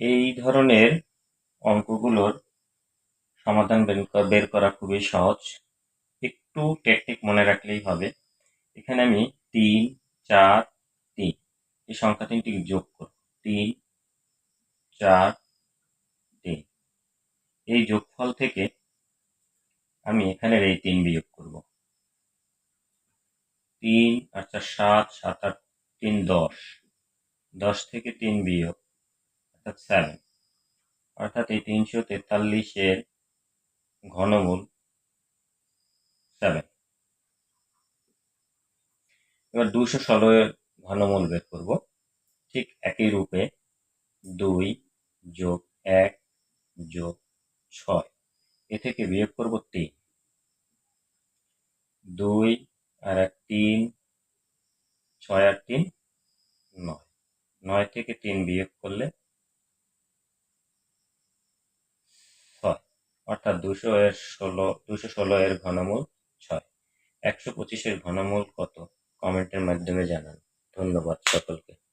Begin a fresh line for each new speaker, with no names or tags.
এই ধরনের অঙ্কগুলোর সমাধান বের করা খুবই সহজ। একটু টেকনিক মনে রাখলেই হবে। এখানে আমি তিন, চার, তিন, এই সংখ্যা তিনটি যোগ করব। তিন, চার, তিন, এই যোগফল থেকে আমি এখানের এই তিন বিয়োগ করব। তিন আর চার সাত সাত, আট, তিন, দশ দশ থেকে তিন বিয়োগ অর্থাৎ সেভেন অর্থাৎ এই তিনশো তেতাল্লিশের ঘনমূল সেভেন এবার দুশো ষোলো এর ঘনমূল বের করব। ঠিক একই রূপে দুই যোগ এক যোগ ছয়। এ থেকে বিয়োগ করব তিন। দুই আর এক তিন, ছয় আর তিন, নয়। নয় থেকে তিন বিয়োগ করলে অর্থাৎ দুশো এর ষোলো, দুশো ষোলো এর ঘনমূল ছয়। একশো পঁচিশের ঘনমূল কত? কমেন্টের মাধ্যমে জানান। ধন্যবাদ সকলকে।